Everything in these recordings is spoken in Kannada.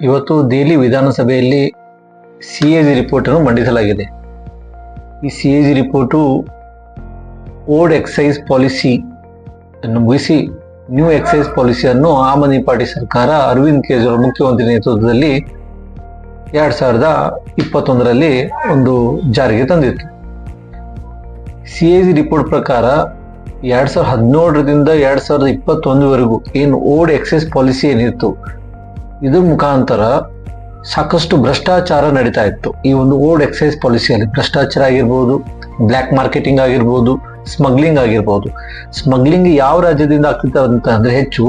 ಇವತ್ತು ದೆಹಲಿ ವಿಧಾನಸಭೆಯಲ್ಲಿ ಸಿ ಎ ಜಿ ರಿಪೋರ್ಟನ್ನು ಮಂಡಿಸಲಾಗಿದೆ. ಈ C A G report old excise policy ಅನ್ನು ಮುಗಿಸಿ, ನ್ಯೂ ಎಕ್ಸೈಸ್ ಪಾಲಿಸಿಯನ್ನು ಆಮ್ ಆದ್ಮಿ ಪಾರ್ಟಿ ಸರ್ಕಾರ ಅರವಿಂದ್ ಕೇಜ್ರಿವಾಲ್ ಮುಖ್ಯಮಂತ್ರಿ ನೇತೃತ್ವದಲ್ಲಿ ಎರಡು ಸಾವಿರದ ಇಪ್ಪತ್ತೊಂದರಲ್ಲಿ ಒಂದು ಜಾರಿಗೆ ತಂದಿತ್ತು. ಸಿ ಎ ಜಿ ರಿಪೋರ್ಟ್ ಪ್ರಕಾರ ಎರಡು ಸಾವಿರದ ಹದಿನೇಳರಿಂದ ಎರಡು ಸಾವಿರದ ಇಪ್ಪತ್ತೊಂದವರೆಗೂ ಏನು ಓಲ್ಡ್ ಎಕ್ಸೈಸ್ ಪಾಲಿಸಿ ಏನಿತ್ತು ಇದ್ರ ಮುಖಾಂತರ ಸಾಕಷ್ಟು ಭ್ರಷ್ಟಾಚಾರ ನಡೀತಾ ಇತ್ತು. ಈ ಒಂದು ಓಲ್ಡ್ ಎಕ್ಸೈಸ್ ಪಾಲಿಸಿಯಲ್ಲಿ ಭ್ರಷ್ಟಾಚಾರ ಆಗಿರ್ಬೋದು, ಬ್ಲ್ಯಾಕ್ ಮಾರ್ಕೆಟಿಂಗ್ ಆಗಿರ್ಬೋದು, ಸ್ಮಗ್ಲಿಂಗ್ ಆಗಿರ್ಬೋದು. ಸ್ಮಗ್ಲಿಂಗ್ ಯಾವ ರಾಜ್ಯದಿಂದ ಆಗ್ತಿತ್ತು ಅಂತ ಅಂದ್ರೆ ಹೆಚ್ಚು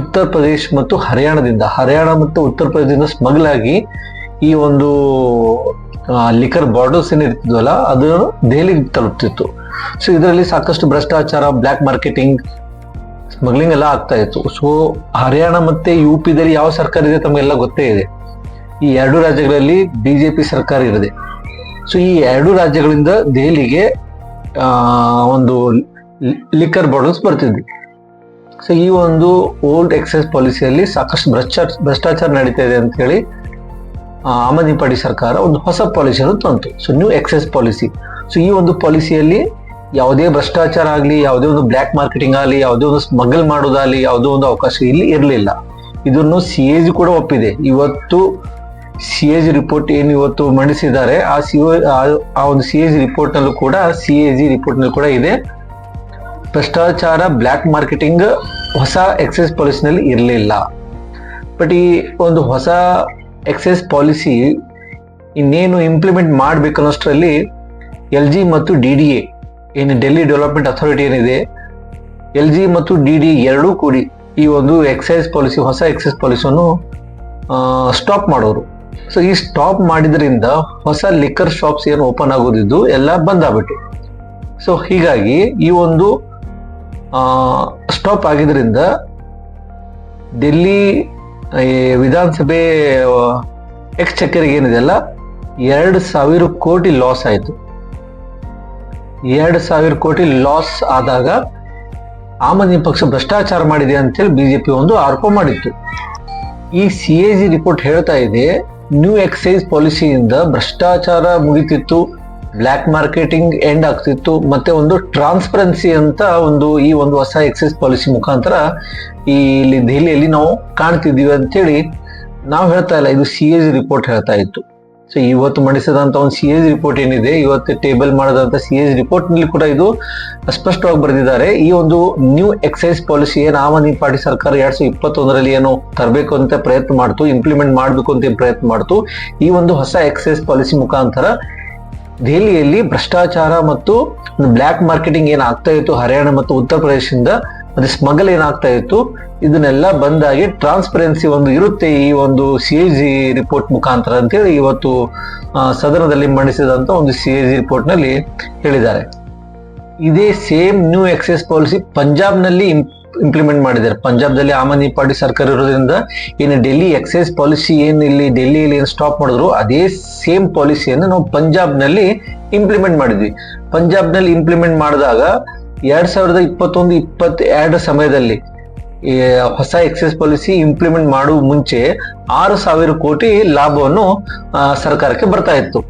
ಉತ್ತರ ಪ್ರದೇಶ್ ಮತ್ತು ಹರಿಯಾಣದಿಂದ. ಹರಿಯಾಣ ಮತ್ತು ಉತ್ತರ ಪ್ರದೇಶದಿಂದ ಸ್ಮಗ್ಲ್ ಆಗಿ ಈ ಒಂದು ಲಿಕರ್ ಬಾರ್ಡರ್ಸ್ ಏನಿರ್ತಿದ್ವಲ್ಲ ಅದು ದೆಹಲಿಗೆ ತಲುಪ್ತಿತ್ತು. ಸೊ ಇದರಲ್ಲಿ ಸಾಕಷ್ಟು ಭ್ರಷ್ಟಾಚಾರ, ಬ್ಲ್ಯಾಕ್ ಮಾರ್ಕೆಟಿಂಗ್ ಸ್ಮಗ್ಲಿಂಗ್ ಎಲ್ಲ ಆಗ್ತಾ ಇತ್ತು. ಸೊ ಹರಿಯಾಣ ಮತ್ತೆ ಯು ಪಿದಲ್ಲಿ ಯಾವ ಸರ್ಕಾರ ಇದೆ ತಮಗೆಲ್ಲ ಗೊತ್ತೇ ಇದೆ. ಈ ಎರಡು ರಾಜ್ಯಗಳಲ್ಲಿ ಬಿಜೆಪಿ ಸರ್ಕಾರ ಇರದೆ. ಸೊ ಈ ಎರಡು ರಾಜ್ಯಗಳಿಂದ ದೆಹಲಿಗೆ ಒಂದು ಲಿಕ್ಕರ್ ಬಾಟಲ್ಸ್ ಬರ್ತಿದ್ವಿ. ಸೊ ಈ ಒಂದು ಓಲ್ಡ್ ಎಕ್ಸೈಸ್ ಪಾಲಿಸಿಯಲ್ಲಿ ಸಾಕಷ್ಟು ಭ್ರಷ್ಟಾಚಾರ ಭ್ರಷ್ಟಾಚಾರ ನಡೀತಾ ಇದೆ ಅಂತ ಹೇಳಿ ಆಮ್ ಆದ್ಮಿ ಸರ್ಕಾರ ಒಂದು ಹೊಸ ಪಾಲಿಸಿಯನ್ನು ತಂತು. So new excise policy so ಈ ಒಂದು ಪಾಲಿಸಿಯಲ್ಲಿ ಯಾವುದೇ ಭ್ರಷ್ಟಾಚಾರ ಆಗಲಿ, ಯಾವುದೇ ಒಂದು ಬ್ಲ್ಯಾಕ್ ಮಾರ್ಕೆಟಿಂಗ್ ಆಗಲಿ, ಯಾವುದೇ ಒಂದು ಸ್ಮಗಲ್ ಮಾಡೋದಾಗಲಿ, ಯಾವುದೋ ಒಂದು ಅವಕಾಶ ಇಲ್ಲಿ ಇರಲಿಲ್ಲ. ಇದನ್ನು ಸಿ ಎ ಜಿ ಕೂಡ ಒಪ್ಪಿದೆ. ಇವತ್ತು ಸಿ ಎ ಜಿ ರಿಪೋರ್ಟ್ ಏನು ಇವತ್ತು ಮಂಡಿಸಿದ್ದಾರೆ, ಆ ಸಿ ಆ ಒಂದು ಸಿ ಎ ಜಿ ರಿಪೋರ್ಟ್ನಲ್ಲೂ ಕೂಡ ಸಿ ಎ ಜಿ ರಿಪೋರ್ಟ್ನಲ್ಲಿ ಕೂಡ ಇದೆ. ಭ್ರಷ್ಟಾಚಾರ ಬ್ಲ್ಯಾಕ್ ಮಾರ್ಕೆಟಿಂಗ್ ಹೊಸ ಎಕ್ಸೈಸ್ ಪಾಲಿಸಿನಲ್ಲಿ ಇರಲಿಲ್ಲ. ಬಟ್ ಈ ಒಂದು ಹೊಸ ಎಕ್ಸೈಸ್ ಪಾಲಿಸಿ ಇನ್ನೇನು ಇಂಪ್ಲಿಮೆಂಟ್ ಮಾಡ್ಬೇಕು ಅನ್ನೋಷ್ಟರಲ್ಲಿ ಎಲ್ ಜಿ ಮತ್ತು ಡಿ ಡಿ ಎ ಏನು ಡೆಲ್ಲಿ ಡೆವಲಪ್ಮೆಂಟ್ ಅಥಾರಿಟಿ ಏನಿದೆ ಎಲ್ ಜಿ ಮತ್ತು ಡಿ ಡಿ ಎರಡೂ ಕೂಡಿ ಈ ಒಂದು ಎಕ್ಸೈಸ್ ಪಾಲಿಸಿ ಹೊಸ ಎಕ್ಸೈಸ್ ಪಾಲಿಸಿಯನ್ನು ಸ್ಟಾಪ್ ಮಾಡೋರು. ಸೊ ಈ ಸ್ಟಾಪ್ ಮಾಡಿದ್ರಿಂದ ಹೊಸ ಲಿಕ್ಕರ್ ಶಾಪ್ಸ್ ಏನು ಓಪನ್ ಆಗೋದಿದ್ದು ಎಲ್ಲ ಬಂದ್ ಆಗ್ಬಿಟ್ಟು. ಸೊ ಹೀಗಾಗಿ ಈ ಒಂದು ಸ್ಟಾಪ್ ಆಗಿದ್ರಿಂದ ಡೆಲ್ಲಿ ವಿಧಾನಸಭೆ ಎಕ್ಸ್ ಚಕ್ಕರಿಗೆ ಏನಿದೆಯಲ್ಲ ಎರಡು ಸಾವಿರ ಕೋಟಿ ಲಾಸ್ ಆಯಿತು. ಎರಡು ಸಾವಿರ ಕೋಟಿ ಲಾಸ್ ಆದಾಗ ಆಮ್ ಪಕ್ಷ ಭ್ರಷ್ಟಾಚಾರ ಮಾಡಿದೆ ಅಂತೇಳಿ ಬಿಜೆಪಿ ಒಂದು ಆರೋಪ ಮಾಡಿತ್ತು. ಈ ಸಿ ಎ ಜಿ ರಿಪೋರ್ಟ್ ಹೇಳ್ತಾ ಇದೆ ನ್ಯೂ ಎಕ್ಸೈಸ್ ಪಾಲಿಸಿಯಿಂದ ಭ್ರಷ್ಟಾಚಾರ ಮುಗಿತಿತ್ತು ಬ್ಲ್ಯಾಕ್ ಮಾರ್ಕೆಟಿಂಗ್ ಎಂಡ್ ಆಗ್ತಿತ್ತು, ಮತ್ತೆ ಒಂದು ಟ್ರಾನ್ಸ್ಪರೆನ್ಸಿ ಅಂತ ಒಂದು ಈ ಒಂದು ಹೊಸ ಎಕ್ಸೈಸ್ ಪಾಲಿಸಿ ಮುಖಾಂತರ ಈ ಇಲ್ಲಿ ದೆಹಲಿಯಲ್ಲಿ ನಾವು ಕಾಣ್ತಿದ್ದೀವಿ ಅಂತೇಳಿ ನಾವು ಹೇಳ್ತಾ ಇಲ್ಲ, ಇದು ಸಿ ಎ ಜಿ ರಿಪೋರ್ಟ್ ಹೇಳ್ತಾ ಇತ್ತು. ಸೊ ಇವತ್ತು ಮಂಡಿಸಿದಂತ ಒಂದು ಸಿ ಎಸ್ ರಿಪೋರ್ಟ್ ಏನಿದೆ, ಇವತ್ತು ಟೇಬಲ್ ಮಾಡಿದಂತ ಸಿ ಎಸ್ ರಿಪೋರ್ಟ್ನಲ್ಲಿ ಕೂಡ ಇದು ಸ್ಪಷ್ಟವಾಗಿ ಬರೆದಿದ್ದಾರೆ. ಈ ಒಂದು ನ್ಯೂ ಎಕ್ಸೈಸ್ ಪಾಲಿಸಿ ಏನು ಆಮ್ ಆದ್ಮಿ ಪಾರ್ಟಿ ಸರ್ಕಾರ ಎರಡ್ ಸಾವಿರದ ಇಪ್ಪತ್ತೊಂದರಲ್ಲಿ ಏನು ತರಬೇಕು ಅಂತ ಪ್ರಯತ್ನ ಮಾಡ್ತು ಇಂಪ್ಲಿಮೆಂಟ್ ಮಾಡಬೇಕು ಅಂತ ಪ್ರಯತ್ನ ಮಾಡ್ತು, ಈ ಒಂದು ಹೊಸ ಎಕ್ಸೈಸ್ ಪಾಲಿಸಿ ಮುಖಾಂತರ ದೆಹಲಿಯಲ್ಲಿ ಭ್ರಷ್ಟಾಚಾರ ಮತ್ತು ಬ್ಲ್ಯಾಕ್ ಮಾರ್ಕೆಟಿಂಗ್ ಏನಾಗ್ತಾ ಇತ್ತು, ಹರಿಯಾಣ ಮತ್ತು ಉತ್ತರ ಪ್ರದೇಶದಿಂದ ಮತ್ತೆ ಸ್ಮಗಲ್ ಏನಾಗ್ತಾ ಇತ್ತು, ಇದನ್ನೆಲ್ಲ ಬಂದಾಗಿ ಟ್ರಾನ್ಸ್ಪರೆನ್ಸಿ ಒಂದು ಇರುತ್ತೆ ಈ ಒಂದು ಸಿ ಎ ಜಿ ರಿಪೋರ್ಟ್ ಮುಖಾಂತರ ಅಂತೇಳಿ ಇವತ್ತು ಸದನದಲ್ಲಿ ಮಂಡಿಸಿದಂತ ಒಂದು ಸಿ ಎ ಜಿ ರಿಪೋರ್ಟ್ನಲ್ಲಿ ಹೇಳಿದ್ದಾರೆ. ಇದೇ ಸೇಮ್ ನ್ಯೂ ಎಕ್ಸೈಸ್ ಪಾಲಿಸಿ ಪಂಜಾಬ್ನಲ್ಲಿ ಇಂಪ್ಲಿಮೆಂಟ್ ಮಾಡಿದ್ದಾರೆ. ಪಂಜಾಬ್ದಲ್ಲಿ ಆಮ್ ಆದ್ಮಿ ಪಾರ್ಟಿ ಸರ್ಕಾರ ಇರೋದ್ರಿಂದ ಏನು ಡೆಲ್ಲಿ ಎಕ್ಸೈಸ್ ಪಾಲಿಸಿ ಏನು ಇಲ್ಲಿ ಡೆಲ್ಲಿಯಲ್ಲಿ ಏನು ಸ್ಟಾಪ್ ಮಾಡಿದ್ರು, ಅದೇ ಸೇಮ್ ಪಾಲಿಸಿಯನ್ನು ನಾವು ಪಂಜಾಬ್ನಲ್ಲಿ ಇಂಪ್ಲಿಮೆಂಟ್ ಮಾಡಿದ್ವಿ. ಪಂಜಾಬ್ನಲ್ಲಿ ಇಂಪ್ಲಿಮೆಂಟ್ ಮಾಡಿದಾಗ ಎರಡ್ ಸಾವಿರದ ಇಪ್ಪತ್ತೊಂದು ಇಪ್ಪತ್ತೆರಡರ ಸಮಯದಲ್ಲಿ ಹೊಸ ಎಕ್ಸೈಸ್ ಪಾಲಿಸಿ ಇಂಪ್ಲಿಮೆಂಟ್ ಮಾಡುವ ಮುಂಚೆ ಆರು ಸಾವಿರ ಕೋಟಿ ಲಾಭವನ್ನು ಸರ್ಕಾರಕ್ಕೆ ಬರ್ತಾ ಇತ್ತು.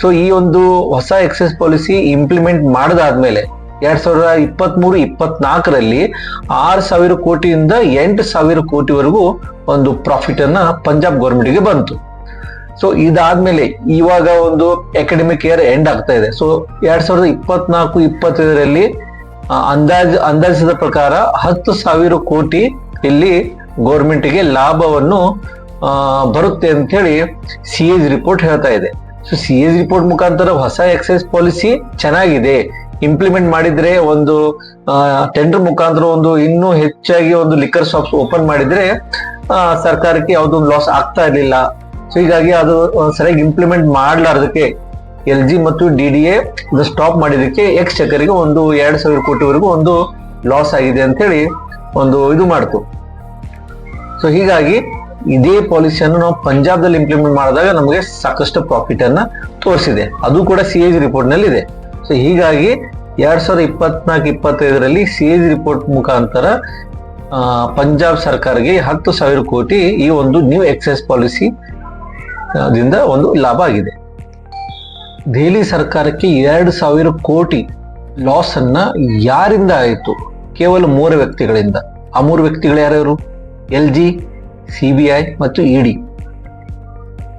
ಸೊ ಈ ಒಂದು ಹೊಸ ಎಕ್ಸೈಸ್ ಪಾಲಿಸಿ ಇಂಪ್ಲಿಮೆಂಟ್ ಮಾಡಿದಾದ್ಮೇಲೆ ಎರಡ್ ಸಾವಿರದ ಇಪ್ಪತ್ತ್ಮೂರು ಇಪ್ಪತ್ನಾಲ್ಕರಲ್ಲಿ ಆರು ಸಾವಿರ ಕೋಟಿಯಿಂದ ಎಂಟು ಸಾವಿರ ಕೋಟಿವರೆಗೂ ಒಂದು ಪ್ರಾಫಿಟ್ ಅನ್ನ ಪಂಜಾಬ್ ಗೌರ್ಮೆಂಟ್ಗೆ ಬಂತು. ಸೊ ಇದಾದ್ಮೇಲೆ ಇವಾಗ ಒಂದು ಅಕಾಡೆಮಿಕ್ ಇಯರ್ ಎಂಡ್ ಆಗ್ತಾ ಇದೆ. ಸೊ ಎರಡ್ ಸಾವಿರದ ಇಪ್ಪತ್ನಾಲ್ಕು ಇಪ್ಪತ್ತೈದರಲ್ಲಿ ಅಂದಾಜ್, ಅಂದಾಜಿಸಿದ ಪ್ರಕಾರ ಹತ್ತು ಸಾವಿರ ಕೋಟಿ ಇಲ್ಲಿ ಗೌರ್ಮೆಂಟ್ಗೆ ಲಾಭವನ್ನು ಬರುತ್ತೆ ಅಂತ ಹೇಳಿ ಸಿ ಎಜ್ ರಿಪೋರ್ಟ್ ಹೇಳ್ತಾ ಇದೆ. ಸೊ ಸಿ ಎಜ್ ರಿಪೋರ್ಟ್ ಮುಖಾಂತರ ಹೊಸ ಎಕ್ಸೈಸ್ ಪಾಲಿಸಿ ಚೆನ್ನಾಗಿದೆ. ಇಂಪ್ಲಿಮೆಂಟ್ ಮಾಡಿದ್ರೆ ಒಂದು ಟೆಂಡರ್ ಮುಖಾಂತರ ಒಂದು ಇನ್ನೂ ಹೆಚ್ಚಾಗಿ ಒಂದು ಲಿಕ್ಕರ್ ಶಾಪ್ಸ್ ಓಪನ್ ಮಾಡಿದ್ರೆ ಸರ್ಕಾರಕ್ಕೆ ಯಾವುದೊಂದು ಲಾಸ್ ಆಗ್ತಾ ಇರಲಿಲ್ಲ. ಸೊ ಹೀಗಾಗಿ ಅದು ಸರಿಯಾಗಿ ಇಂಪ್ಲಿಮೆಂಟ್ ಮಾಡ್ಲಾರ್ದಕ್ಕೆ ಎಲ್ ಜಿ ಮತ್ತು ಡಿ ಡಿ ಎ ಸ್ಟಾಪ್ ಮಾಡಿದಕ್ಕೆ ಎಕ್ಸ್ ಚಕರಿಗೆ ಒಂದು ಎರಡು ಸಾವಿರ ಕೋಟಿವರೆಗೂ ಒಂದು ಲಾಸ್ ಆಗಿದೆ ಅಂತ ಹೇಳಿ ಒಂದು ಇದು ಮಾಡ್ತು. ಸೊ ಹೀಗಾಗಿ ಇದೇ ಪಾಲಿಸಿಯನ್ನು ನಾವು ಪಂಜಾಬ್ದಲ್ಲಿ ಇಂಪ್ಲಿಮೆಂಟ್ ಮಾಡಿದಾಗ ನಮಗೆ ಸಾಕಷ್ಟು ಪ್ರಾಫಿಟ್ ಅನ್ನ ತೋರಿಸಿದೆ. ಅದು ಕೂಡ ಸಿ ಎಜ್ ರಿಪೋರ್ಟ್ನಲ್ಲಿ ಇದೆ ಸೊ ಹೀಗಾಗಿ ಎರಡ್ ಸಾವಿರದ ಇಪ್ಪತ್ನಾಲ್ಕು, ಇಪ್ಪತ್ತೈದರಲ್ಲಿ ಸಿ ಎಜ್ ರಿಪೋರ್ಟ್ ಮುಖಾಂತರ ಪಂಜಾಬ್ ಸರ್ಕಾರಕ್ಕೆ ಹತ್ತು ಸಾವಿರ ಕೋಟಿ ಈ ಒಂದು ನ್ಯೂ ಎಕ್ಸೈಸ್ ಪಾಲಿಸಿ ದಿಂದ ಒಂದು ಲಾಭ ಆಗಿದೆ. ದೆಹಲಿ ಸರ್ಕಾರಕ್ಕೆ ಎರಡು ಸಾವಿರ ಕೋಟಿ ಲಾಸ್ ಅನ್ನ ಯಾರಿಂದ ಆಯಿತು? ಕೇವಲ ಮೂರು ವ್ಯಕ್ತಿಗಳಿಂದ. ಆ ಮೂರು ವ್ಯಕ್ತಿಗಳು ಯಾರ್ಯಾರು? L G, C B I ಮತ್ತು ಇಡಿ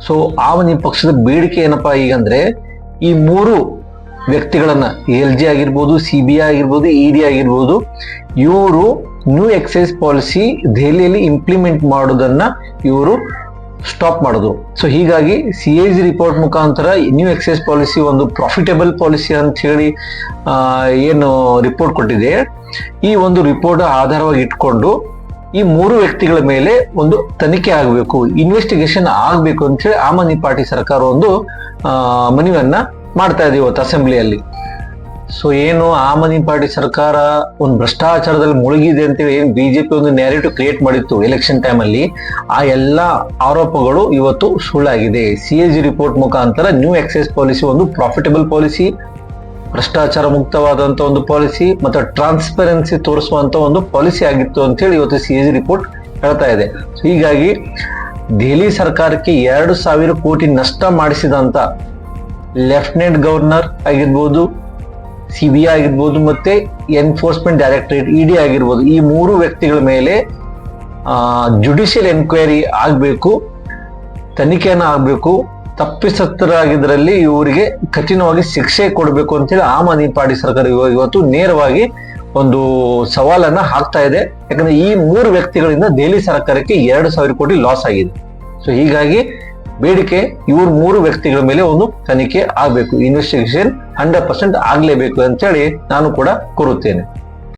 ಸೊ ಆ ಒಂದು ಪಕ್ಷದ ಬೇಡಿಕೆ ಏನಪ್ಪಾ ಈಗಂದ್ರೆ, ಈ ಮೂರು ವ್ಯಕ್ತಿಗಳನ್ನ ಎಲ್ ಜಿ ಆಗಿರ್ಬೋದು, ಸಿ ಬಿ ಐ ಆಗಿರ್ಬೋದು ಇಡಿ ಆಗಿರ್ಬೋದು, ಇವರು ನ್ಯೂ ಎಕ್ಸೈಸ್ ಪಾಲಿಸಿ ದೆಹಲಿಯಲ್ಲಿ ಇಂಪ್ಲಿಮೆಂಟ್ ಮಾಡೋದನ್ನ ಇವರು ಸ್ಟಾಪ್ ಮಾಡೋದು. ಸೊ ಹೀಗಾಗಿ ಸಿ ಎ ಜಿ ರಿಪೋರ್ಟ್ ಮುಖಾಂತರ ನ್ಯೂ ಎಕ್ಸೈಸ್ ಪಾಲಿಸಿ ಒಂದು ಪ್ರಾಫಿಟಬಲ್ ಪಾಲಿಸಿ ಅಂತ ಹೇಳಿ ಏನು ರಿಪೋರ್ಟ್ ಕೊಟ್ಟಿದೆ. ಈ ಒಂದು ರಿಪೋರ್ಟ್ ಆಧಾರವಾಗಿ ಇಟ್ಕೊಂಡು ಈ ಮೂರು ವ್ಯಕ್ತಿಗಳ ಮೇಲೆ ಒಂದು ತನಿಖೆ ಆಗಬೇಕು ಇನ್ವೆಸ್ಟಿಗೇಷನ್ ಆಗಬೇಕು ಅಂತ ಹೇಳಿ ಆಮ್ ಆದ್ಮಿ ಪಾರ್ಟಿ ಸರ್ಕಾರ ಒಂದು ಮನವಿಯನ್ನ ಮಾಡ್ತಾ ಇದೆ ಇವತ್ತು ಅಸೆಂಬ್ಲಿಯಲ್ಲಿ ಸೊ ಏನು ಆಮ್ ಆದ್ಮಿ ಪಾರ್ಟಿ ಸರ್ಕಾರ ಒಂದು ಭ್ರಷ್ಟಾಚಾರದಲ್ಲಿ ಮುಳುಗಿದೆ ಅಂತೇಳಿ ಏನು ಬಿಜೆಪಿ ಒಂದು ನ್ಯಾರೇಟಿವ್ ಕ್ರಿಯೇಟ್ ಮಾಡಿತ್ತು ಎಲೆಕ್ಷನ್ ಟೈಮ್ ಅಲ್ಲಿ, ಆ ಎಲ್ಲ ಆರೋಪಗಳು ಇವತ್ತು ಸುಳ್ಳಾಗಿದೆ. ಸಿ ಎ ಜಿ ರಿಪೋರ್ಟ್ ಮುಖಾಂತರ ನ್ಯೂ ಎಕ್ಸೈಸ್ ಪಾಲಿಸಿ ಒಂದು ಪ್ರಾಫಿಟಬಲ್ ಪಾಲಿಸಿ ಭ್ರಷ್ಟಾಚಾರ ಮುಕ್ತವಾದಂತ ಒಂದು ಪಾಲಿಸಿ ಮತ್ತು ಟ್ರಾನ್ಸ್ಪರೆನ್ಸಿ ತೋರಿಸುವಂತ ಒಂದು ಪಾಲಿಸಿ ಆಗಿತ್ತು ಅಂತ ಹೇಳಿ ಇವತ್ತು ಸಿ ಎ ಜಿ ರಿಪೋರ್ಟ್ ಹೇಳ್ತಾ ಇದೆ. ಹೀಗಾಗಿ ದೆಹಲಿ ಸರ್ಕಾರಕ್ಕೆ ಎರಡು ಸಾವಿರ ಕೋಟಿ ನಷ್ಟ ಮಾಡಿಸಿದಂತ ಲೆಫ್ಟಿನೆಂಟ್ ಗವರ್ನರ್ ಆಗಿರ್ಬೋದು ಸಿ ಬಿ ಆಗಿರ್ಬೋದು ಮತ್ತೆ ಎನ್ಫೋರ್ಸ್ಮೆಂಟ್ ಡೈರೆಕ್ಟರೇಟ್ ಇಡಿ ಆಗಿರ್ಬೋದು, ಈ ಮೂರು ವ್ಯಕ್ತಿಗಳ ಮೇಲೆ ಜುಡಿಷಿಯಲ್ ಎನ್ಕ್ವೈರಿ ಆಗಬೇಕು, ತನಿಖೆಯನ್ನು ಆಗಬೇಕು, ತಪ್ಪಿಸತ್ತರಾಗಿದ್ದರಲ್ಲಿ ಇವರಿಗೆ ಕಠಿಣವಾಗಿ ಶಿಕ್ಷೆ ಕೊಡಬೇಕು ಅಂತೇಳಿ ಆಮ್ ಆದ್ಮಿ ಪಾರ್ಟಿ ಸರ್ಕಾರ ಇವ- ಇವತ್ತು ನೇರವಾಗಿ ಒಂದು ಸವಾಲನ್ನ ಹಾಕ್ತಾ ಇದೆ. ಯಾಕಂದ್ರೆ ಈ ಮೂರು ವ್ಯಕ್ತಿಗಳಿಂದ ದೆಹಲಿ ಸರ್ಕಾರಕ್ಕೆ ಎರಡು ಸಾವಿರ ಕೋಟಿ ಲಾಸ್ ಆಗಿದೆ. ಸೊ ಹೀಗಾಗಿ ಬೇಡಿಕೆ ಇವ್ರ ಮೂರು ವ್ಯಕ್ತಿಗಳ ಮೇಲೆ ಒಂದು ತನಿಖೆ ಆಗಬೇಕು ಇನ್ವೆಸ್ಟಿಗೇಷನ್ ಹಂಡ್ರೆಡ್ ಪರ್ಸೆಂಟ್ ಆಗ್ಲೇಬೇಕು ಅಂತೇಳಿ ನಾನು ಕೂಡ ಕೋರುತ್ತೇನೆ.